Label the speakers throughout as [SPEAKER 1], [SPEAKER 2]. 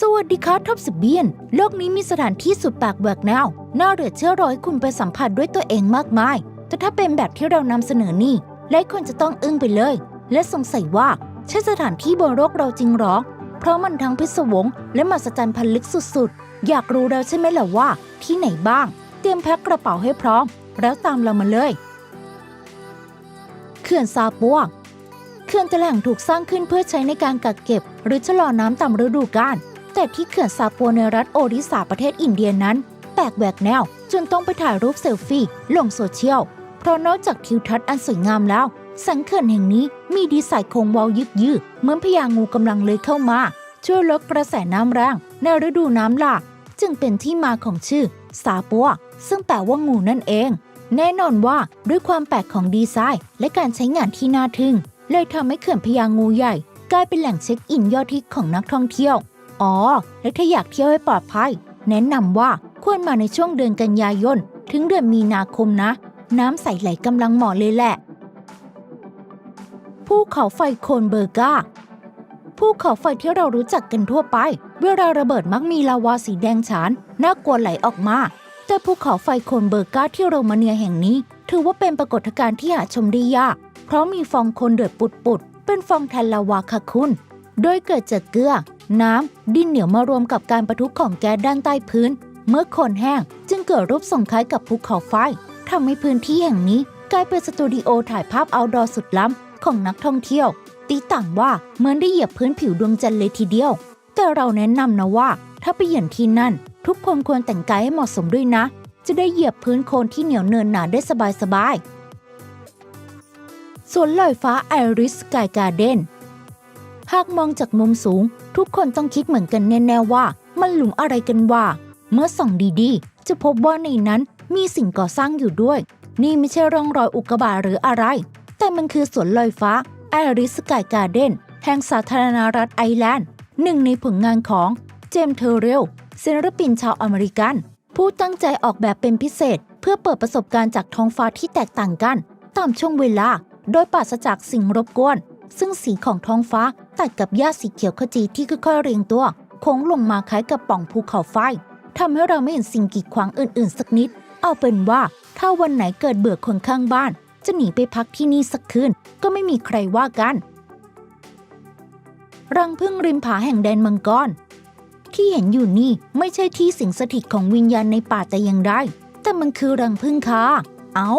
[SPEAKER 1] สวัสดีครับท็อปสเบียน โลกนี้มีสถานที่สุดแปลกแหวกแนวน่าเหลือเชื่อรอให้คุณไปสัมผัสด้วยตัวเองมากมาย แต่ถ้าเป็นแบบที่เรานำเสนอนี่หลายคนจะต้องอึ้งไปเลย และสงสัยว่าใช่สถานที่บนโลกเราจริงหรอ เพราะมันทั้งพิศวงและมหัศจรรย์พันลึกสุดๆ อยากรู้แล้วใช่ไหมล่ะว่า ที่ไหนบ้าง เตรียมแพ็คกระเป๋าให้พร้อม แล้วตามเรามาเลย เขื่อนซาปัวเขื่อนแต่แหล่งถูกสร้างขึ้นเพื่อใช้ในการกักเก็บ หรือชะลอน้ำตามฤดูกาล แต่ที่เขื่อนซาปัวในรัฐโอริสาประเทศอินเดียนั้น แปลกแหวกแนวจนต้องไปถ่ายรูปเซลฟี่ลงโซเชียล เพราะนอกจากทิวทัศน์อันสวยงามแล้ว สันเขื่อนแห่งนี้มีดีไซน์โค้งเวายึกยือเหมือนพญางูกำลังเลยเข้ามา ช่วยลดกระแสน้ำแรงในฤดูน้ำหลากจึงเป็นที่มาของชื่อซาปัวซึ่งแปลว่างูนั่นเอง แน่นอนว่าด้วยความแปลกของดีไซน์ และการใช้งานที่น่าทึ่งเลยทำให้เขื่อนพญางูใหญ่ กลายเป็นแหล่งเช็คอินยอดฮิตของนักท่องเที่ยว อ๋อ และถ้าอยากเที่ยวให้ปลอดภัย แนะนำว่าควรมาในช่วงเดือนกันยายน ถึงเดือนมีนาคมนะ น้ำใสไหลกำลังเหมาะเลยแหละภูเขาไฟโคนเบอร์กาภูเขาไฟที่เรารู้จักกันทั่วไป เวลาระเบิดมักมีลาวาสีแดงฉาน น่ากลัวไหลออกมา แต่ภูเขาไฟโคนเบอร์กาที่โรมาเนียแห่งนี้ ถือว่าเป็นปรากฏการณ์ที่หาชมได้ยาก เพราะมีฟองโคลนเดือดปุดๆ เป็นฟองแทนลาวาค่ะคุณ โดยเกิดจากเกลือ น้ำ ดินเหนียวมารวมกับการประทุของแก๊สด้านใต้พื้น เมื่อคนแห้งจึงเกิดรูปทรงคล้ายกับภูเขาไฟทำให้พื้นที่แห่งนี้กลายเป็นสตูดิโอถ่ายภาพเอาดอสุดล้ำของนักท่องเที่ยว ตีต่างว่าเหมือนได้เหยียบพื้นผิวดวงจันทร์เลยทีเดียว แต่เราแนะนำนะว่า ถ้าไปเยือนที่นั่น ทุกคนควรแต่งกายให้เหมาะสมด้วยนะ จะได้เหยียบพื้นโคลนที่เหนียวเนินหนาได้สบายๆสวนลอยฟ้าไอริสกายการ์เด้น หากมองจากมุมสูง ทุกคนต้องคิดเหมือนกันแน่ๆว่า มันหลุมอะไรกันว่า เมื่อส่องดีๆ จะพบว่าในนั้นมีสิ่งก่อสร้างอยู่ด้วย นี่ไม่ใช่ร่องรอยอุกกาบาตหรืออะไร แต่มันคือสวนลอยฟ้าไอริสกายการ์เด้นแห่งสาธารณรัฐไอร์แลนด์ หนึ่งในผลงานของเจมส์เทอร์เรลศิลปินชาวอเมริกัน ผู้ตั้งใจออกแบบเป็นพิเศษ เพื่อเปิดประสบการณ์จากท้องฟ้าที่แตกต่างกัน ตามช่วงเวลา โดยปราศจากสิ่งรบกวน ซึ่งสีของท้องฟ้า ตัดกับหญ้าสีเขียวขจีที่ค่อยๆเรียงตัวโค้งลงมาคล้ายกับป่องภูเขาไฟทำให้เราไม่เห็นสิ่งกีดขวางอื่นๆ สักนิด เอาเป็นว่าถ้าวันไหนเกิดเบื่อคนข้างบ้าน จะหนีไปพักที่นี่สักคืนก็ไม่มีใครว่ากัน รังพึ่งริมผาแห่งแดนมังกรที่เห็นอยู่นี่ไม่ใช่ที่สิงสถิตของวิญญาณในป่าแต่อย่างใดแต่มันคือรังพึ่งค่ะเอา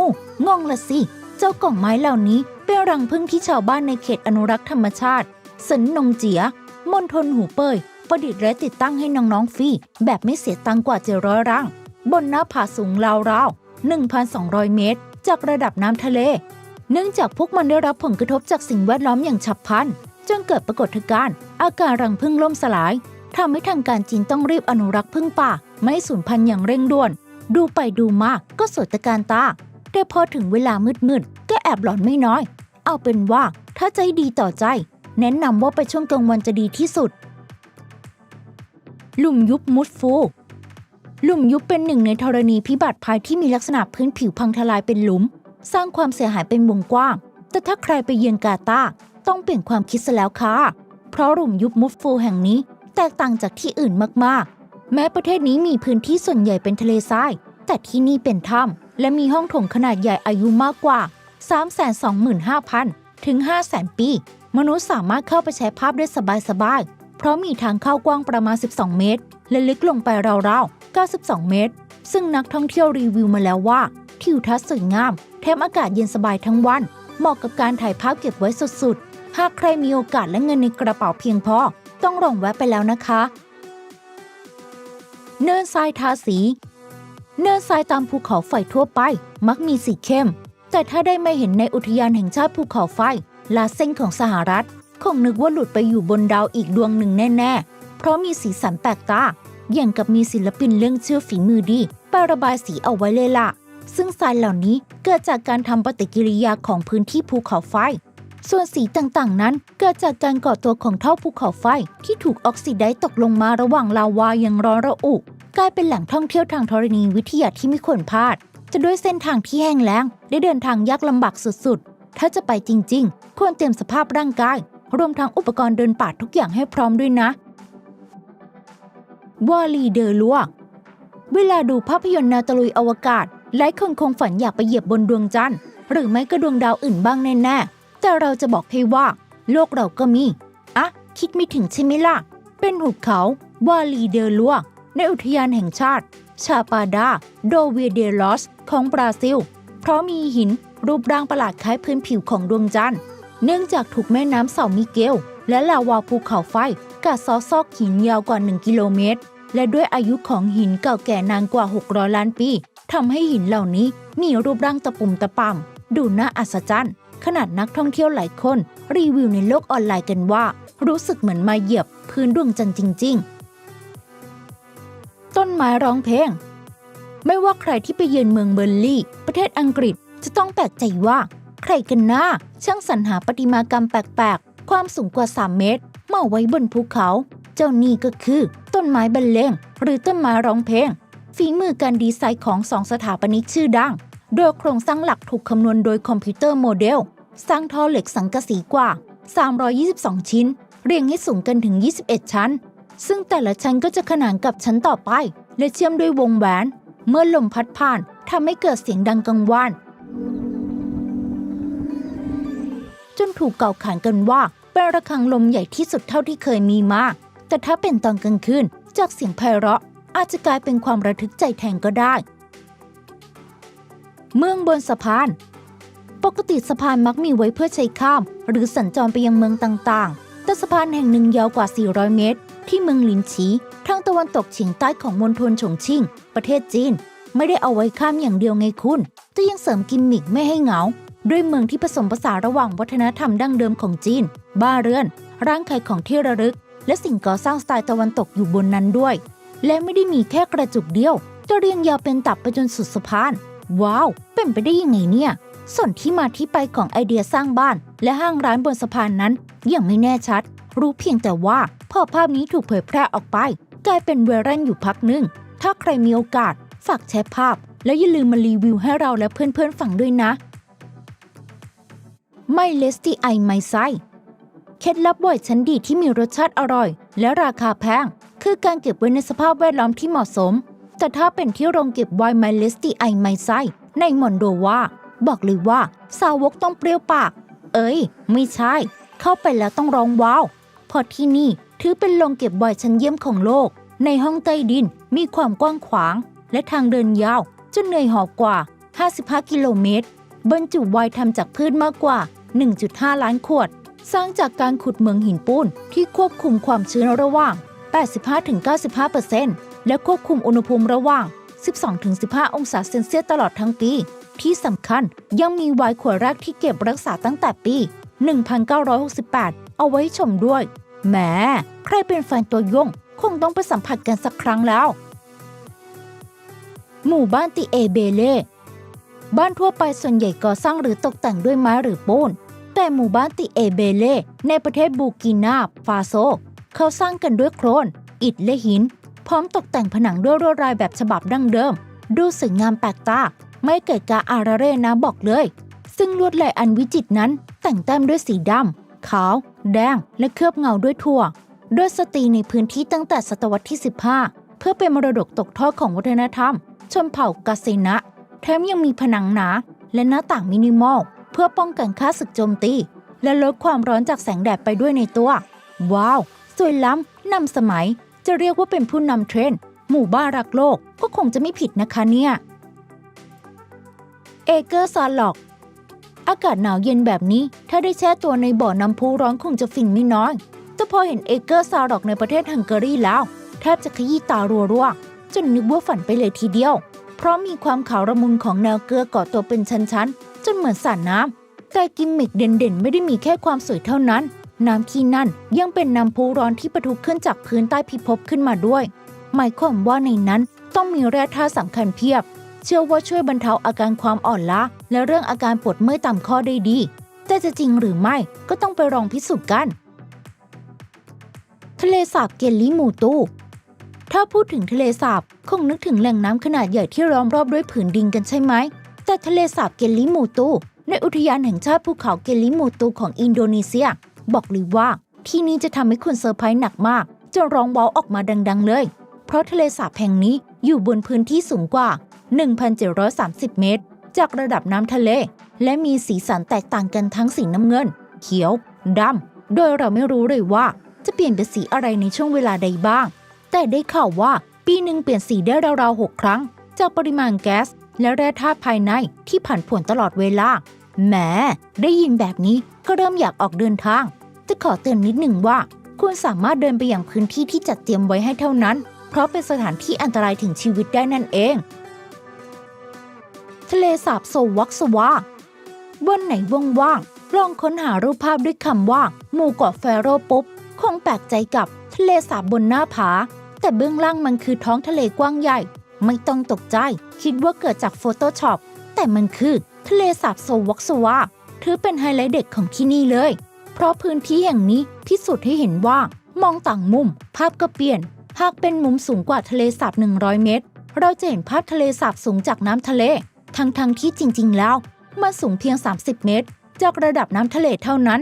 [SPEAKER 1] งงละสิ เจ้ากล่องไม้เหล่านี้เป็นรังพึ่งที่ชาวบ้านในเขตอนุรักษ์ธรรมชาติ สันนงเจียมณฑลหูเป่ยประดิษฐ์และติดตั้งให้น้องๆฟรีแบบไม่เสียตังค์กว่าเจ็ดร้อยรังบนหน้าผาสูงราวๆ 1,200 เมตร จากระดับน้ำทะเล เนื่องจากพวกมันได้รับผลกระทบจากสิ่งแวดล้อมอย่างฉับพลันจนเกิดปรากฏการณ์อาการรังพึ่งล่มสลายทำให้ทางการจีนต้องรีบอนุรักษ์พึ่งป่า ไม่สูญพันธุ์อย่างเร่งด่วน ดูไปดูมาก็สวยตะการตา แต่พอถึงเวลามืดๆก็แอบหลอนไม่น้อย เอาเป็นว่าถ้าใจดีต่อใจ แนะนำว่าไปช่วงกลางวันจะดีที่สุด หลุมยุบมุดฟู หลุมยุบเป็นหนึ่งในธรณีพิบัติภัยที่มีลักษณะพื้นผิวพังทลายเป็นหลุม สร้างความเสียหายเป็นวงกว้าง แต่ถ้าใครไปเยือนกาตาต้องเปลี่ยนความคิดซะแล้วค่ะ เพราะหลุมยุบมุดฟูแห่งนี้ แตกต่างจากที่อื่นมากๆ แม้ประเทศนี้มีพื้นที่ส่วนใหญ่เป็นทะเลทราย แต่ที่นี่เป็นถ้ำและมีห้องโถงขนาดใหญ่อายุมากกว่า 325,000 ถึง 500,000 ปี มนุษย์สามารถเข้าไปใช้ภาพได้สบายๆ เพราะมีทางเข้ากว้างประมาณ 12 เมตร และลึกลงไปราวๆ 92 เมตร ซึ่งนักท่องเที่ยวรีวิวมาแล้วว่า ทิวทัศน์สวยงาม แถมอากาศเย็นสบายทั้งวัน เหมาะกับการถ่ายภาพเก็บไว้สุดๆ หากใครมีโอกาสและเงินในกระเป๋าเพียงพอ ต้องลองแวะไปแล้วนะคะ เนินทรายทาสี เนินทรายตามภูเขาไฟทั่วไป มักมีสีเข้ม แต่ถ้าได้มาเห็นในอุทยานแห่งชาติภูเขาไฟ ลาเซนของสหรัฐ คงนึกว่าหลุดไปอยู่บนดาวอีกดวงหนึ่งแน่ ๆ เพราะมีสีสันแปลกตาอย่างกับมีศิลปินเรื่องเชื่อฝีมือดีไประบายสีเอาไว้เลยล่ะ ซึ่งทรายเหล่านี้เกิดจากการทำปฏิกิริยาของพื้นที่ภูเขาไฟ ส่วนสีต่างๆ นั้นเกิดจากการก่อตัวของเท่าภูเขาไฟที่ถูกออกซิไดตกลงมาระหว่างลาวาอย่างร้อนระอุ กลายเป็นแหล่งท่องเที่ยวทางธรณีวิทยาที่ไม่ควรพลาด จะด้วยเส้นทางที่แห้งแล้ง ได้เดินทางยากลำบากสุดๆ ถ้าจะไปจริง ๆ ควรเตรียมสภาพร่างกาย รวมทั้งอุปกรณ์เดินป่าทุกอย่างให้พร้อมด้วยนะ วอลีเดอร์ลัวเวลาดูภาพยนตร์แนวตะลุยอวกาศ หลายคนคงฝันอยากไปเหยียบบนดวงจันทร์ หรือไม่ก็ดวงดาวอื่นบ้างแน่ๆ แต่เราจะบอกให้ว่า โลกเราก็มี อะคิดไม่ถึงใช่ไหมล่ะ เป็นหุบเขาวาลีเดอร์ลัวในอุทยานแห่งชาติ ชาปาดา โดเวเดลอส ของบราซิล เพราะมีหิน รูปร่างประหลาดคล้ายพื้นผิวของดวงจันทร์ เนื่องจากถูกแม่น้ำเซามิเกล และลาวาภูเขาไฟกัดซาะซอกหินยาวกว่า 1 กิโลเมตร และด้วยอายุของหินเก่าแก่นานกว่า 600 ล้านปีทำให้หินเหล่านี้มีรูปร่างตะปุ่มตะป่ำดูน่าอัศจรรย์ขนาดนักท่องเที่ยวหลายคน รีวิวในโลกออนไลน์กันว่า รู้สึกเหมือนมาเหยียบพื้นดวงจันทร์จริง ๆ ต้นไม้ร้องเพลง ไม่ว่าใครที่ไปเยือนเมืองเบอร์ลี่ ประเทศอังกฤษ จะต้องแปลกใจว่า ใครกันน้าช่างสรรหาประติมากรรมแปลกๆ ความสูงกว่า 3 เมตร มาไว้บนภูเขา เจ้านี่ก็คือ ต้นไม้บรรเลงหรือต้นไม้ร้องเพลงฝีมือการดีไซน์ของสองสถาปนิกชื่อดัง โดยโครงสร้างหลักถูกคำนวณโดยคอมพิวเตอร์โมเดล สร้างท่อเหล็กสังกะสีกว่า 322 ชิ้น เรียงให้สูงกันถึง 21 ชั้น ซึ่งแต่ละชั้นก็จะขนานกับชั้นต่อไป และเชื่อมด้วยวงแหวน เมื่อลมพัดผ่านทำให้เกิดเสียงดังกังวาน จนถูกเก่าขานกันว่า เป็นระฆังลมใหญ่ที่สุดเท่าที่เคยมีมา แต่ถ้าเป็นตอนกลางคืนจากเสียงไพเราะ อาจจะกลายเป็นความระทึกใจแทนก็ได้ เมืองบนสะพาน ปกติสะพานมักมีไว้เพื่อใช้ข้าม หรือสัญจรไปยังเมืองต่างๆ แต่สะพานแห่งหนึ่งยาวกว่า 400 เมตร ที่เมืองหลินฉีทางตะวันตกเฉียงใต้ของมณฑลฉงชิ่ง ประเทศจีน ไม่ได้เอาไว้ข้ามอย่างเดียวไงคุณแต่ยังเสริมกิมมิกไม่ให้เหงา ด้วยเมืองที่ผสมผสานระหว่างวัฒนธรรมดั้งเดิมของจีน บ้านเรือน ร้านขายของที่ระลึก และสิ่งก่อสร้างสไตล์ตะวันตกอยู่บนนั้นด้วย และไม่ได้มีแค่กระจุกเดียว จะเรียงยาวเป็นตับไปจนสุดสะพาน ว้าว เป็นไปได้ยังไงเนี่ย ส่วนที่มาที่ไปของไอเดียสร้างบ้าน และห้างร้านบนสะพานนั้นยังไม่แน่ชัด รู้เพียงแต่ว่าพอภาพนี้ถูกเผยแพร่ออกไป กลายเป็นไวรัลอยู่พักหนึ่ง ถ้าใครมีโอกาสฝากแชร์ภาพ แล้วอย่าลืมมารีวิวให้เราและเพื่อนๆฟังด้วยนะ ไม่เลสตี้ไอไม่ไซเคล็ดลับบ่อยชั้นดีที่มีรสชาติอร่อย และราคาแพง คือการเก็บไว้ในสภาพแวดล้อมที่เหมาะสม แต่ถ้าเป็นที่โรงเก็บไวน์ไมเลสตี้ไอไมไซในมอนโดวาบอกเลยว่าสาวกต้องเปรี้ยวปาก เอ้ย ไม่ใช่ เข้าไปแล้วต้องร้องว้าวเพราะที่นี่ถือเป็นโรงเก็บไวน์ชั้นเยี่ยมของโลก ในห้องใต้ดินมีความกว้างขวาง และทางเดินยาวจนเหนื่อยหอบกว่า 55 กิโลเมตร บรรจุไวน์ทำจากพืชมากกว่า 1.5 ล้านขวด สร้างจากการขุดเมืองหินปูนที่ควบคุมความชื้นระหว่าง 85-95%และควบคุมอุณหภูมิระหว่าง 12-15 องศาเซนเซียสตลอดทั้งปี ที่สำคัญยังมีไวน์ขวดแรกที่เก็บรักษาตั้งแต่ปี 1968 เอาไว้ชมด้วยแหมใครเป็นแฟนตัวยงคงต้องไปสัมผัสกันสักครั้งแล้ว หมู่บ้านติเอเบเล่ บ้านทั่วไปส่วนใหญ่ก่อสร้างหรือตกแต่งด้วยไม้หรือปูน แต่หมู่บ้านติเอเบเล่ในประเทศบูกินาฟาโซ เขาสร้างกันด้วยโครน อิฐและหิน พร้อมตกแต่งผนังด้วยลวดลายแบบฉบับดั้งเดิม ดูสวยงามแปลกตา ไม่เกิดกาอาราเร่นะบอกเลย ซึ่งลวดลายอันวิจิตรนั้น แต่งแต้มด้วยสีดำขาว แดง และเคลือบเงาด้วยถั่วโดยสตรีในพื้นที่ตั้งแต่ศตวรรษที่ 15 เพื่อเป็นมรดกตกทอดของวัฒนธรรม ชนเผ่ากาเซนะ แถมยังมีผนังหนา และหน้าต่างมินิมอล เพื่อป้องกันค่าศึกโจมตี และลดความร้อนจากแสงแดดไปด้วยในตัว ว้าว สวยล้ำนำสมัย จะเรียกว่าเป็นผู้นำเทรนด์ หมู่บ้านรักโลกก็คงจะไม่ผิดนะคะเนี่ย เอเกอร์ซาล็อก อากาศหนาวเย็นแบบนี้ ถ้าได้แช่ตัวในบ่อน้ำพุร้อนคงจะฟินไม่น้อย แต่พอเห็นเอเกอร์ซาล็อกในประเทศฮังการีแล้ว แทบจะขยี้ตารัวๆจนนึกว่าฝันไปเลยทีเดียว เพราะมีความขาวระมุนของแนวเกลือเกาะตัวเป็นชั้นๆ จนเหมือนสระน้ำ แต่กิมมิคเด่นๆ ไม่ได้มีแค่ความสวยเท่านั้น น้ำที่นั่นยังเป็นน้ำพุร้อนที่ปะทุขึ้นจากพื้นใต้พิภพขึ้นมาด้วย หมายความว่าในนั้นต้องมีแร่ธาตุสำคัญเพียบ เชื่อว่าช่วยบรรเทาอาการความอ่อนล้า และเรื่องอาการปวดเมื่อยตามข้อได้ดี แต่จะจริงหรือไม่ก็ต้องไปลองพิสูจน์กัน ทะเลสาบเกลลิมูตู ถ้าพูดถึงทะเลสาบคงนึกถึงแหล่งน้ำขนาดใหญ่ที่ล้อมรอบด้วยผืนดินกันใช่ไหม แต่ทะเลสาบเกลิมูตู ในอุทยานแห่งชาติภูเขาเกลิมูตูของอินโดนีเซีย บอกเลยว่า ที่นี่จะทำให้คุณเซอร์ไพรส์หนักมากจะร้องว้าออกมาดัง ๆ เลย เพราะทะเลสาบแห่งนี้อยู่บนพื้นที่สูงกว่า 1,730 เมตร จากระดับน้ำทะเล และมีสีสันแตกต่างกันทั้งสีน้ำเงิน เขียวดำโดยเราไม่รู้เลยว่า จะเปลี่ยนเป็นสีอะไรในช่วงเวลาใดบ้าง แต่ได้ข่าวว่าปีหนึ่งเปลี่ยนสีได้ราวๆ 6 ครั้ง จากปริมาณแก๊ส และแร่ธาตุภายในที่ผันผวนตลอดเวลาแหมได้ยินแบบนี้ก็เริ่มอยากออกเดินทาง จะขอเตือนนิดหนึ่งว่า ควรสามารถเดินไปอยังพื้นที่ที่จัดเตรียมไว้ให้เท่านั้น เพราะเป็นสถานที่อันตรายถึงชีวิตได้นั่นเอง ทะเลสาบโซวักสวาวันไหนว่างๆลองค้นหารูปภาพด้วยคำว่าหมู่เกาะแฟโรปุ๊บคงแปลกใจกับทะเลสาบบนหน้าผา แต่เบื้องล่างมันคือท้องทะเลกว้างใหญ่ ไม่ต้องตกใจ คิดว่าเกิดจากโฟโต้ช็อปแต่มันคือทะเลสาบโซวักสวาถือเป็นไฮไลท์เด็ดของที่นี่เลย เพราะพื้นที่แห่งนี้พิสูจน์ให้เห็นว่ามองต่างมุม ภาพก็เปลี่ยน หากเป็นมุมสูงกว่าทะเลสาบ 100 เมตร เราจะเห็นภาพทะเลสาบสูงจากน้ำทะเล ทั้งๆทที่จริงๆ แล้ว มันสูงเพียง 30 เมตร จากระดับน้ำทะเลเท่านั้น